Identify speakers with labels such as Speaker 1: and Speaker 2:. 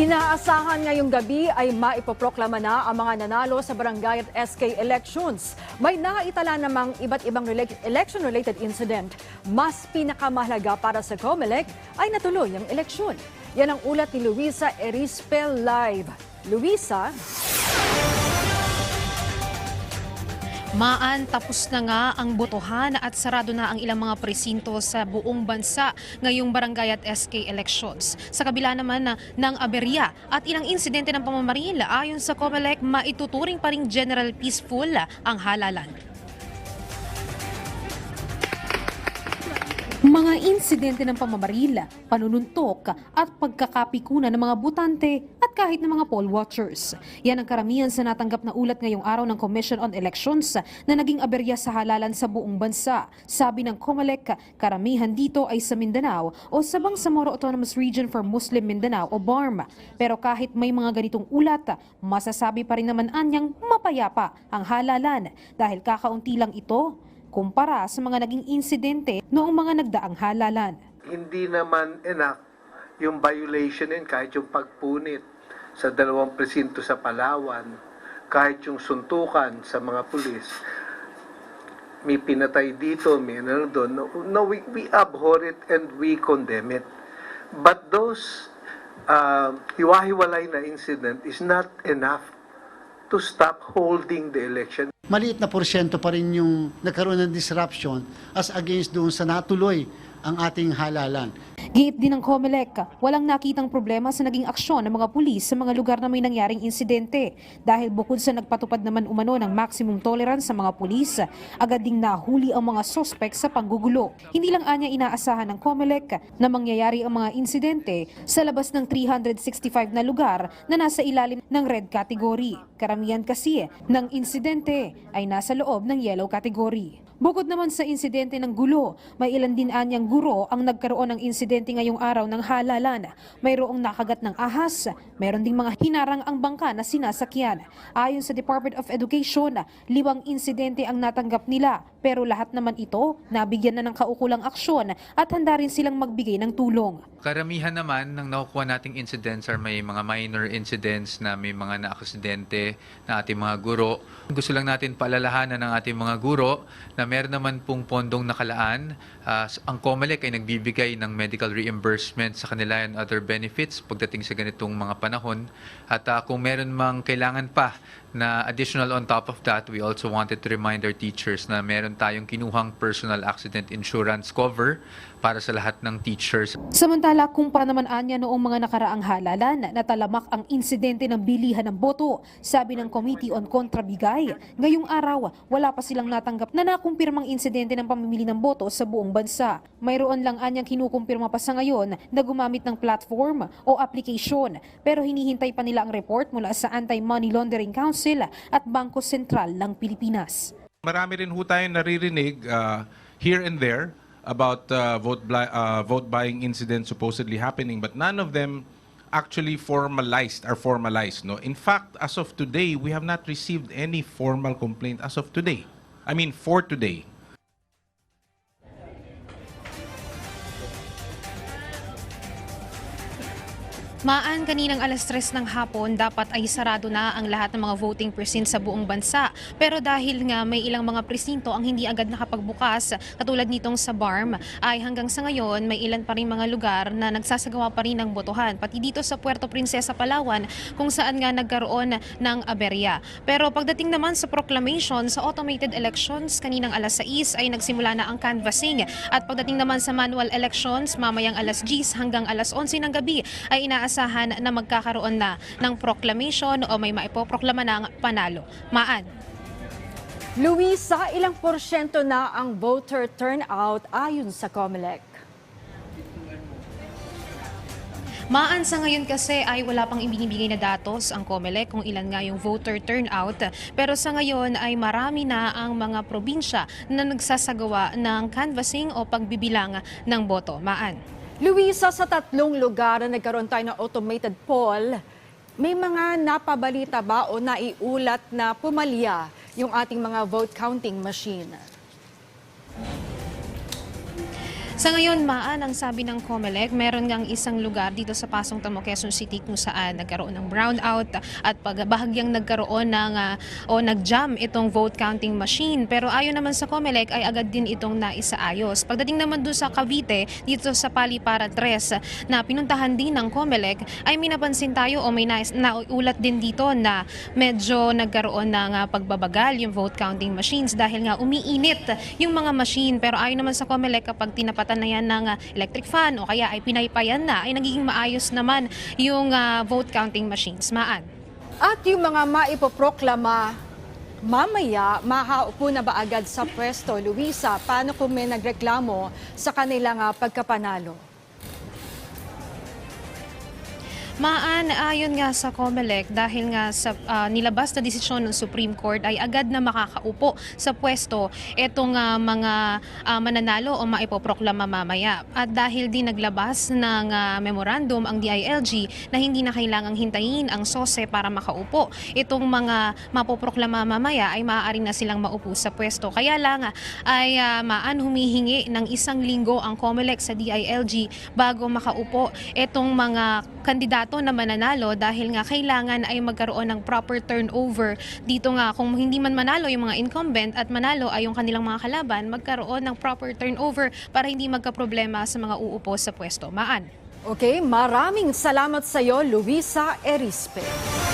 Speaker 1: Inaasahan ngayong gabi ay maipoproklama na ang mga nanalo sa barangay at SK elections. May naitala namang iba't ibang rela- election-related incident. Mas pinakamahalaga para sa COMELEC ay natuloy ang eleksyon. Yan ang ulat ni Luisa Erispel Live. Luisa,
Speaker 2: Maan, tapos na nga ang botohan at sarado na ang ilang mga presinto sa buong bansa ngayong barangay at SK elections. Sa kabila naman na, ng aberya at ilang insidente ng pamamaril, ayon sa COMELEC, maituturing pa rin general peaceful ang halalan. Mga insidente ng pamamaril, panununtok at pagkakapikunan ng mga butante at kahit ng mga poll watchers. Yan ang karamihan sa natanggap na ulat ngayong araw ng Commission on Elections na naging aberya sa halalan sa buong bansa. Sabi ng COMELEC, karamihan dito ay sa Mindanao o sa Bangsamoro Autonomous Region for Muslim Mindanao o BARM. Pero kahit may mga ganitong ulat, masasabi pa rin naman anyang mapayapa ang halalan dahil kakaunti lang ito kumpara sa mga naging insidente noong mga nagdaang halalan.
Speaker 3: hindi naman enough yung violation yun, kahit yung pagpunit sa dalawang presinto sa Palawan, kahit yung suntukan sa mga pulis, may pinatay dito, may ano doon. No, no we, we abhor it and we condemn it. But those uh, hiwa-hiwalay na incident is not enough to stop holding the election.
Speaker 4: maliit na porsyento pa rin yung nagkaroon ng disruption as against doon sa natuloy ang ating halalan.
Speaker 2: Giit din ng COMELEC, walang nakitang problema sa naging aksyon ng mga pulis sa mga lugar na may nangyaring insidente. Dahil bukod sa nagpatupad naman umano ng maximum tolerance sa mga pulis, agad ding nahuli ang mga sospek sa panggugulo. Hindi lang anya inaasahan ng COMELEC na mangyayari ang mga insidente sa labas ng 365 na lugar na nasa ilalim ng red category. Karamihan kasi ng insidente ay nasa loob ng yellow category. Bukod naman sa insidente ng gulo, may ilan din anyang guro ang nagkaroon ng insidente ngayong araw ng halalan. Mayroong nakagat ng ahas, mayroon ding mga hinarang ang bangka na sinasakyan. Ayon sa Department of Education, limang insidente ang natanggap nila pero lahat naman ito nabigyan na ng kaukulang aksyon at handa rin silang magbigay ng tulong.
Speaker 5: Karamihan naman ng nakukuha nating incidents are may mga minor incidents na may mga naaksidente na ating mga guro. Gusto lang natin paalalahanan ng ating mga guro na meron naman pong pondong nakalaan. Ah, ang COMELEC ay nagbibigay ng medical reimbursement sa kanila and other benefits pagdating sa ganitong mga panahon. At ah, kung meron mang kailangan pa na additional on top of that, we also wanted to remind our teachers na meron tayong kinuhang personal accident insurance cover para sa lahat ng teachers.
Speaker 2: Samantala, kumpara naman anya noong mga nakaraang halalan na talamak ang insidente ng bilihan ng boto, sabi ng Committee on Contrabigay. Ngayong araw, wala pa silang natanggap na nakumpirmang insidente ng pamimili ng boto sa buong bansa. Mayroon lang anyang kinukumpirma pa sa ngayon na gumamit ng platform o application, pero hinihintay pa nila ang report mula sa Anti-Money Laundering Council at Bangko Sentral ng Pilipinas.
Speaker 6: Marami rin ho tayong naririnig uh, here and there about uh, vote, uh, vote buying incidents supposedly happening, but none of them actually formalized are formalized. No, in fact, as of today, we have not received any formal complaint as of today. I mean, for today.
Speaker 2: Maan kaninang alas 3 ng hapon, dapat ay sarado na ang lahat ng mga voting precinct sa buong bansa. Pero dahil nga may ilang mga presinto ang hindi agad nakapagbukas, katulad nitong sa BARM, ay hanggang sa ngayon may ilan pa rin mga lugar na nagsasagawa pa rin ng botohan. Pati dito sa Puerto Princesa, Palawan, kung saan nga nagkaroon ng aberya. Pero pagdating naman sa proclamation sa automated elections, kaninang alas 6 ay nagsimula na ang canvassing. At pagdating naman sa manual elections, mamayang alas 10 hanggang alas 11 ng gabi ay inaasahan na magkakaroon na ng proclamation o may maipoproklama ng panalo. Maan.
Speaker 1: Luisa, ilang porsyento na ang voter turnout ayon sa COMELEC?
Speaker 2: Maan sa ngayon kasi ay wala pang ibinibigay na datos ang COMELEC kung ilan nga yung voter turnout. Pero sa ngayon ay marami na ang mga probinsya na nagsasagawa ng canvassing o pagbibilang ng boto. Maan.
Speaker 1: Luisa, sa tatlong lugar na nagkaroon tayo ng automated poll, may mga napabalita ba o naiulat na pumalya yung ating mga vote counting machine?
Speaker 2: Sa ngayon, Maan, ang sabi ng COMELEC, meron ngang isang lugar dito sa Pasong Tamo, Quezon City kung saan nagkaroon ng brownout at pag bahagyang nagkaroon ng ah, o nag-jam itong vote counting machine. Pero ayon naman sa COMELEC ay agad din itong naisaayos. Pagdating naman doon sa Cavite, dito sa Palipara 3 na pinuntahan din ng COMELEC, ay minapansin tayo o may nais- nauulat din dito na medyo nagkaroon ng ah, pagbabagal yung vote counting machines dahil nga umiinit yung mga machine. Pero ayon naman sa COMELEC kapag tinapatan na yan ng ah, electric fan o kaya ay pinaypayan na ay nagiging maayos naman yung ah, vote counting machines. Maan.
Speaker 1: At yung mga maipoproklama mamaya, mahaupo na ba agad sa pwesto? Luisa, paano kung may nagreklamo sa kanilang ah, pagkapanalo?
Speaker 2: Maan, ayon nga sa COMELEC dahil nga sa ah, nilabas na desisyon ng Supreme Court ay agad na makakaupo sa pwesto itong ah, mga ah, mananalo o maipoproklama mamaya. At dahil din naglabas ng ah, memorandum ang DILG na hindi na kailangang hintayin ang SOSE para makaupo, itong mga mapoproklama mamaya ay maaari na silang maupo sa pwesto. Kaya lang ay ah, maan humihingi ng isang linggo ang COMELEC sa DILG bago makaupo itong mga kandidato na mananalo dahil nga kailangan ay magkaroon ng proper turnover dito nga kung hindi man manalo yung mga incumbent at manalo ay yung kanilang mga kalaban magkaroon ng proper turnover para hindi magkaproblema sa mga uupo sa pwesto. Maan.
Speaker 1: Okay, maraming salamat sa iyo, Luisa Erispe.